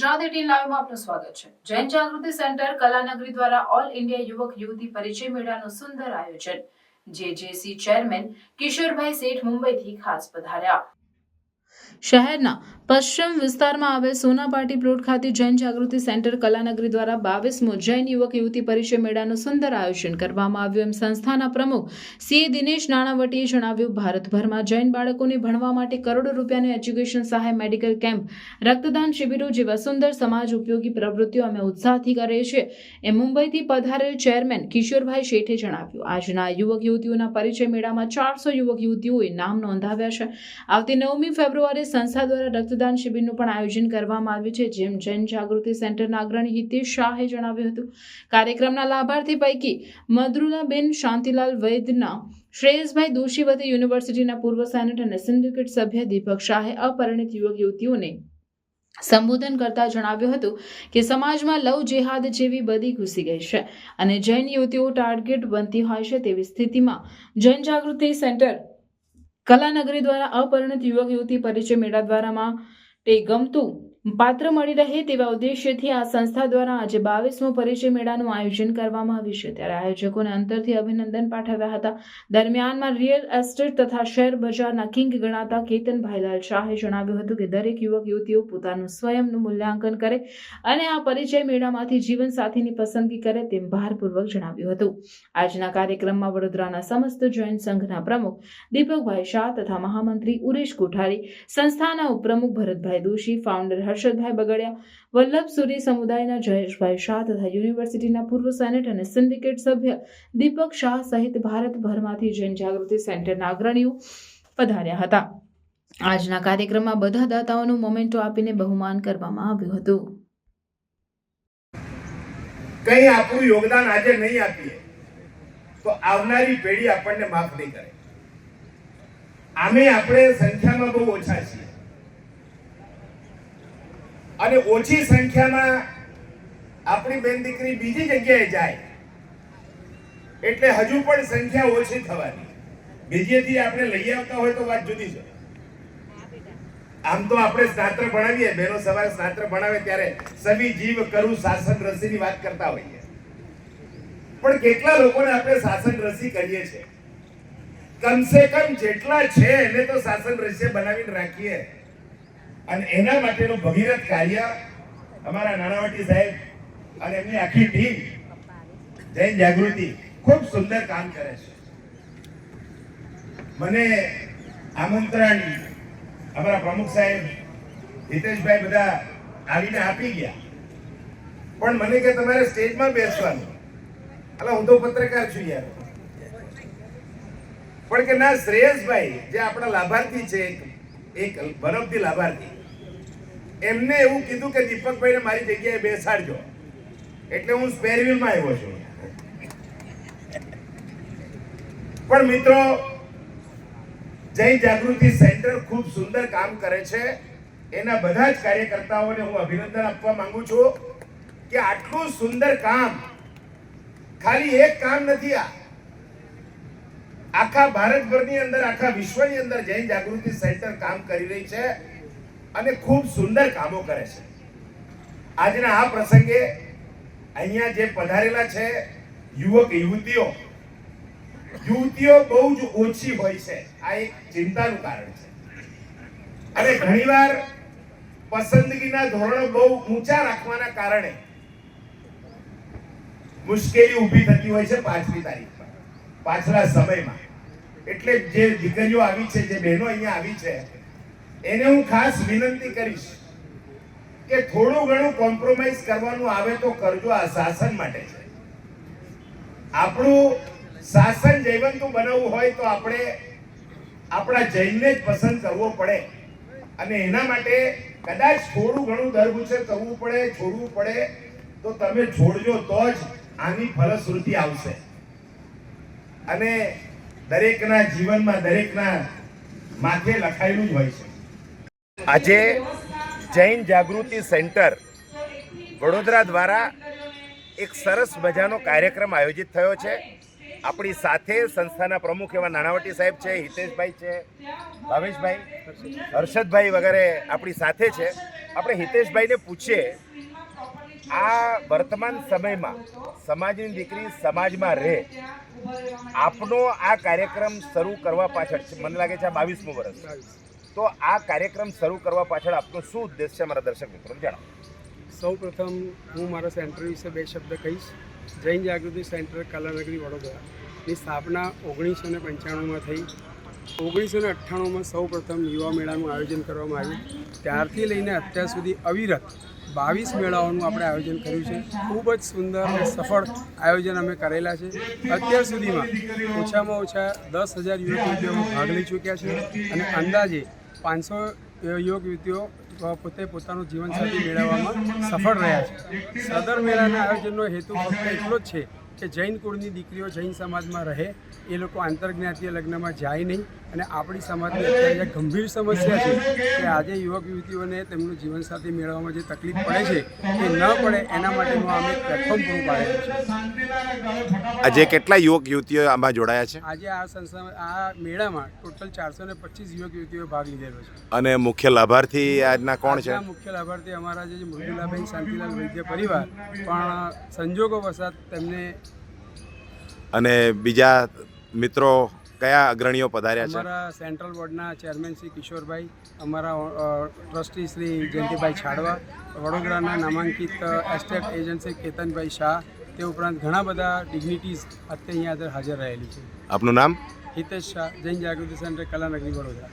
Gujarat eighteen લાઈવમાં આપનું સ્વાગત છે. જૈન જાગૃતિ સેન્ટર કલાનગરી દ્વારા ઓલ ઇન્ડિયા યુવક યુવતી પરિચય મેળાનું સુંદર આયોજન. જેજેસી ચેરમેન કિશોરભાઈ શેઠ મુંબઈથી ખાસ પધાર્યા. શહેરના પશ્ચિમ વિસ્તારમાં આવેલ સોનાપાટી પ્લોટ ખાતે જૈન જાગૃતિ સેન્ટર કલાનગરી દ્વારા બાવીસમો જૈન યુવક યુવતી પરિચય મેળાનું સુંદર આયોજન કરવામાં આવ્યું. એમ સંસ્થાના પ્રમુખ સીએ દિનેશ નાણાવટીએ જણાવ્યું, ભારતભરમાં જૈન બાળકોને ભણવા માટે કરોડો રૂપિયાની એજ્યુકેશન સહાય મેડિકલ કેમ્પ, રક્તદાન શિબિરો જેવા સુંદર સમાજ ઉપયોગી પ્રવૃત્તિઓ અમે ઉત્સાહથી કરીએ છીએ એમ મુંબઈથી પધારેલ ચેરમેન કિશોરભાઈ શેઠે જણાવ્યું, આજના યુવક યુવતીઓના પરિચય મેળામાં ચારસો યુવક યુવતીઓએ નામ નોંધાવ્યા છે. આવતી નવમી ફેબ્રુઆરી સંસ્થા દ્વારા રક્તદાન શિબિરનું પણ આયોજન કરવામાં આવ્યું છે, જેમ જૈન જાગૃતિ સેન્ટરના અગ્રણી હિતેશ શાહે જણાવ્યું હતું. કાર્યક્રમના લાભાર્થી પૈકી મધુલાબેન શાંતિલાલ વૈદના, શ્રેયસભાઈ દોશી વતી યુનિવર્સિટીના પૂર્વ સેનેટ અને સિન્ડિકેટ સભ્ય દીપક શાહે અપરિણિત યુવક યુવતીઓને સંબોધન કરતા જણાવ્યું હતું કે સમાજમાં લવ જેહાદ જેવી બધી ઘૂસી ગઈ છે અને જૈન યુવતીઓ ટાર્ગેટ બનતી હોય છે તેવી સ્થિતિમાં જૈન જાગૃતિ સેન્ટર કલાનગરી દ્વારા અપરિણિત યુવક યુવતી પરિચય મેળા દ્વારામાં તે ગમતું પાત્ર મળી રહે તેવા ઉદ્દેશ્યથી આ સંસ્થા દ્વારા આજે બાવીસમો પરિચય મેળાનું આયોજન કરવામાં આવ્યું છે. ત્યારે આયોજકોને અંતરથી અભિનંદન પાઠવ્યા હતા. દરમિયાનમાં રિયલ એસ્ટેટ તથા શેર બજારના કિંગ ગણાતા કેતન શાહે જણાવ્યું હતું કે દરેક યુવક, યુવતીઓ પોતાનું સ્વયંનું મૂલ્યાંકન કરે અને આ પરિચય મેળામાંથી જીવન સાથીની પસંદગી કરે તેમ ભારપૂર્વક જણાવ્યું હતું. આજના કાર્યક્રમમાં વડોદરાના સમસ્ત જૈન સંઘના પ્રમુખ દીપકભાઈ શાહ તથા મહામંત્રી ઉરેશ કોઠારી, સંસ્થાના ઉપપ્રમુખ ભરતભાઈ દોશી ફાઉન્ડર હર્ષદભાઈ બગડિયા વલ્લભસુરી સમુદાયના જયેશભાઈ શાહ તથા યુનિવર્સિટીના પૂર્વ સેનેટ અને સિન્ડિકેટ સભ્ય દીપક શાહ સહિત ભારતભરમાંથી જૈન જાગૃતિ સેન્ટરના અગ્રણીઓ પધાર્યા હતા. આજના કાર્યક્રમમાં બધા દાતાઓનું મોમેન્ટો આપીને બહુમાન કરવામાં આવ્યું હતું. કઈ આપણું યોગદાન આજે નહીં આપીએ, તો આવનારી પેઢી આપણને માફ નહીં કરે. આમે આપણે સંખ્યામાં બહુ ઓછા છીએ. અને ઓછી સંખ્યામાં આપણી બેન દીકરી બીજી જગ્યાએ જાય, એટલે હજુ પણ સંખ્યા ઓછી થવાની. બીજેથી આપણે લઈ આવતા હોય તો વાત જુદી છે. આમ તો આપણે શાસ્ત્ર ભણાવીએ, બેનો સવારે શાસ્ત્ર ભણાવે ત્યારે સવી જીવ કરું શાસન રસીની વાત કરતા હોઈએ. પણ કેટલા લોકોને આપણે શાસન રસી કરીએ છીએ? કમસે કમ જેટલા છે એને તો શાસન રસીએ બનાવીને રાખીએ. અને એના માટેનું ભગીરથ કાર્ય અમારા નાણાવટી સાહેબ અને એમની આખી ટીમ જૈન જાગૃતિ ખૂબ સુંદર કામ કરે છે. મને આમંત્રણ અમારા પ્રમુખ સાહેબ હિતેશભાઈ બધા આવીને આપી ગયા. પણ મને કે તમારે સ્ટેજમાં બેસવાનું. એટલે હું તો પત્રકાર છું યાર. પણ કે ના, શ્રેયસભાઈ, જે આપણા લાભાર્થી છે, એક બરફથી લાભાર્થી. એમને એવું કીધું કે દીપકભાઈને મારી જગ્યાએ બેસાડજો. એટલે હું સ્પેર વ્હીલમાં આવ્યો છું. પણ મિત્રો જય જાગૃતિ સેન્ટર ખૂબ સુંદર કામ કરે છે. એના બધા જ કાર્યકર્તાઓને હું અભિનંદન આપવા માંગુ છું કે આટલું સુંદર કામ, ખાલી એક કામ નથી આ. આખા ભારતભરની અંદર, આખા વિશ્વની અંદર જૈન જાગૃતિ સેન્ટર કામ કરી રહી છે. અને ખૂબ સુંદર કામો કરે છે. આજના આ પ્રસંગે અહીંયા જે પધારેલા છે યુવક, યુવતીઓ યુવતીઓ બહુ જ ઓછી હોય છે. આ એક ચિંતાનું કારણ છે. અને ઘણીવાર પસંદગીના ધોરણો બહુ ઊંચા રાખવાના કારણે મુશ્કેલી ઊભી થતી હોય છે પાંચમી તારીખ પાછલા સમયમાં. એટલે જે દીકરીઓ આવી છે, જે બહેનો અહીંયા આવી છે એને હું ખાસ વિનંતી કરીશ કે થોડું ઘણું કોમ્પ્રોમાઇઝ કરવાનું આવે તો કરજો, આ શાસન માટે છે. આપણું શાસન જૈવંતું બનાવવું હોય તો આપણે આપણા જૈનને જ પસંદ કરવો પડે. અને એના માટે કદાચ થોડું ઘણું દરગુચર કરવું પડે, છોડવું પડે, તો તમે છોડજો તો જ આની ફલશ્રુતિ આવશે. અને દરેકના જીવનમાં દરેકના માથે લખાયેલું જ હોય છે. આજે જૈન જાગૃતિ સેન્ટર વડોદરા દ્વારા એક સરસ મજાનો કાર્યક્રમ આયોજિત થયો છે. આપણી સાથે સંસ્થાના પ્રમુખ એવા નાણાવટી સાહેબ છે, હિતેશભાઈ છે, ભાવેશભાઈ, હર્ષદભાઈ વગેરે આપણી સાથે છે. આપણે હિતેશભાઈને પૂછીએ, આ વર્તમાન સમયમાં સમાજની દીકરી સમાજમાં રહે, આપનો આ કાર્યક્રમ શરૂ કરવા પાછળ મને લાગે છે આ બાવીસમું વર્ષ. તો આ કાર્યક્રમ શરૂ કરવા પાછળ આપનો શું ઉદ્દેશ છે મારા દર્શક મિત્રોને જણાવો. સૌ પ્રથમ હું મારા સેન્ટર વિશે બે શબ્દ કહીશ. જૈન જાગૃતિ સેન્ટર કલાનગરી વડોદરાની સ્થાપના ઓગણીસો ને પંચાણુંમાં થઈ. ઓગણીસો ને અઠ્ઠાણુંમાં સૌ પ્રથમ યુવા મેળાનું આયોજન કરવામાં આવ્યું. ત્યારથી લઈને અત્યાર સુધી અવિરત બાવીસ મેળાઓનું આપણે આયોજન કર્યું છે. ખૂબ જ સુંદર અને સફળ આયોજન અમે કરેલા છે. અત્યાર સુધીમાં ઓછામાં ઓછા દસ હજાર યુવક ભાગ લઈ ચૂક્યા છે. અને અંદાજે પાંચસો યુવક યુવતીઓ પોતે પોતાનું જીવનસાથી મેળવવામાં સફળ રહ્યા છે. સદર મેળાના આયોજનનો હેતુ ફક્ત એટલો જ છે કે જૈન કુળની દીકરીઓ જૈન સમાજમાં રહે, એ લોકો આંતરજ્ઞાતીય લગ્નમાં જાય નહીં અને આપણી સમાજની અત્યારે ગંભીર સમસ્યા છે કે આજે યુવક યુવતીઓને તેમનું જીવનસાથી મેળવવામાં જે તકલીફ પડે છે એ ન પડે, એના માટેનું અમે પ્લેટફોર્મ પૂરું પાડેલું છે. આજે કેટલા યુવક યુવતીઓ આમાં જોડાયા છે? આજે આ સંસ્થા આ મેળામાં ટોટલ ચારસો ને પચીસ યુવક યુવતીઓ ભાગ લીધેલો છે. અને મુખ્ય લાભાર્થી આજના કોણ છે? મુખ્ય લાભાર્થી અમારા જે મૃદુલાબેન શાંતિલાલ વૈદ્ય પરિવાર પણ સંજોગો વસાત તેમને અને બીજા મિત્રો કયા અગ્રણીઓ પધાર્યા છે? અમારા સેન્ટ્રલ બોર્ડના ચેરમેન શ્રી કિશોરભાઈ અમારા ટ્રસ્ટી શ્રી જયંતિભાઈ છાડવા વડોદરાના નામાંકિત એસ્ટેટ એજન્ટ શ્રી કેતનભાઈ શાહ તે ઉપરાંત ઘણા બધા ડિગ્નિટીઝ અત્યારે અહીંયા હાજર રહેલી છે. આપનું નામ? હિતેશ શાહ જૈન જાગૃતિ સેન્ટર કલાનગરી વડોદરા.